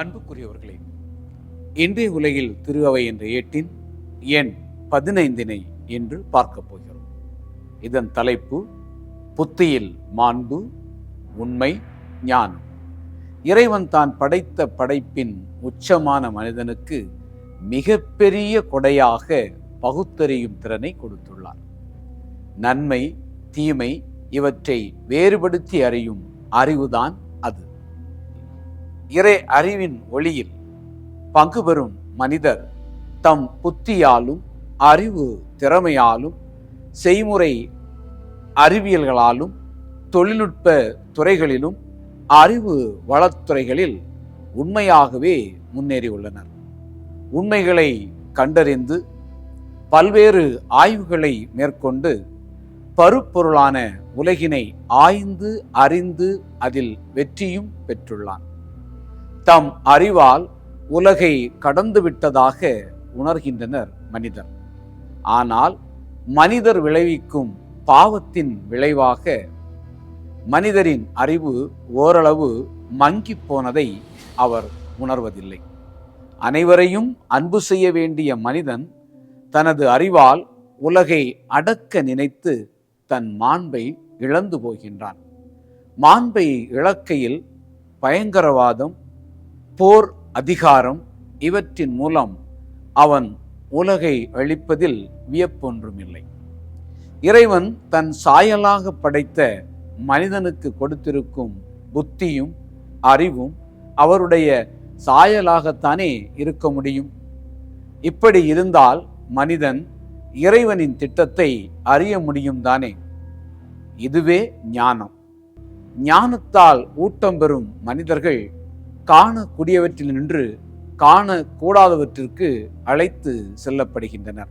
அன்புக்குரியவர்களே இன்றைய உலகில் திருவவை என்ற ஏட்டின் எண் பதினைந்தினை என்று பார்க்கப் போகிறோம். இதன் தலைப்பு புத்தியில் மாண்பு உண்மை ஞானம். இறைவன் தான் படைத்த படைப்பின் உச்சமான மனிதனுக்கு மிகப்பெரிய கொடையாக பகுத்தறியும் திறனை கொடுத்துள்ளார். நன்மை தீமை இவற்றை வேறுபடுத்தி அறியும் அறிவுதான் அது. இறை அறிவின் ஒளியில் பங்கு பெறும் மனிதர் தம் புத்தியாலும் அறிவு திறமையாலும் செய்முறை அறிவியல்களாலும் தொழில்நுட்ப துறைகளிலும் அறிவு வளத்துறைகளில் உண்மையாகவே முன்னேறியுள்ளனர். உண்மைகளை கண்டறிந்து பல்வேறு ஆய்வுகளை மேற்கொண்டு பருப்பொருளான உலகினை ஆய்ந்து அறிந்து அதில் வெற்றியும் பெற்றுள்ளான். தம் அறிவால் உலகை கடந்து விட்டதாக உணர்கின்றனர் மனிதர். ஆனால் மனிதர் விளைவிக்கும் பாவத்தின் விளைவாக மனிதரின் அறிவு ஓரளவு மங்கி போனதை அவர் உணர்வதில்லை. அனைவரையும் அன்பு செய்ய வேண்டிய மனிதன் தனது அறிவால் உலகை அடக்க நினைத்து தன் மாண்பை இழந்து போகின்றான். மாண்பை இழக்கையில் பயங்கரவாதம் போர் அதிகாரம் இவற்றின் மூலம் அவன் உலகை அழிப்பதில் வியப்பொன்றுமில்லை. இறைவன் தன் சாயலாக படைத்த மனிதனுக்கு கொடுத்திருக்கும் புத்தியும் அறிவும் அவருடைய சாயலாகத்தானே இருக்க முடியும். இப்படி இருந்தால் மனிதன் இறைவனின் திட்டத்தை அறிய முடியும் தானே? இதுவே ஞானம். ஞானத்தால் ஊட்டம் பெறும் மனிதர்கள் காணக்கூடியவற்றில் நின்று காணக்கூடாதவற்றிற்கு அழைத்து செல்லப்படுகின்றனர்.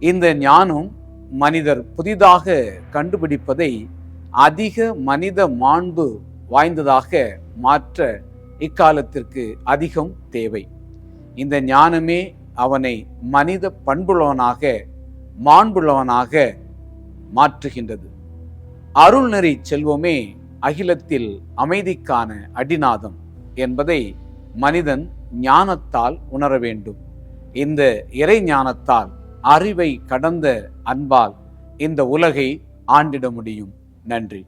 இந்த ஞானம் மனிதர் புதிதாக கண்டுபிடிப்பதை அதிக மனித மாண்பு வாய்ந்ததாக மாற்ற இக்காலத்திற்கு அதிகம் தேவை. இந்த ஞானமே அவனை மனித பண்புள்ளவனாக மாண்புள்ளவனாக மாற்றுகின்றது. அருள்நெறி செல்வமே அகிலத்தில் அமைதிக்கான அடிநாதம் என்பதை மனிதன் ஞானத்தால் உணர வேண்டும். இந்த இறை ஞானத்தால் அறிவை கடந்த அன்பால் இந்த உலகை ஆண்டிட முடியும். நன்றி.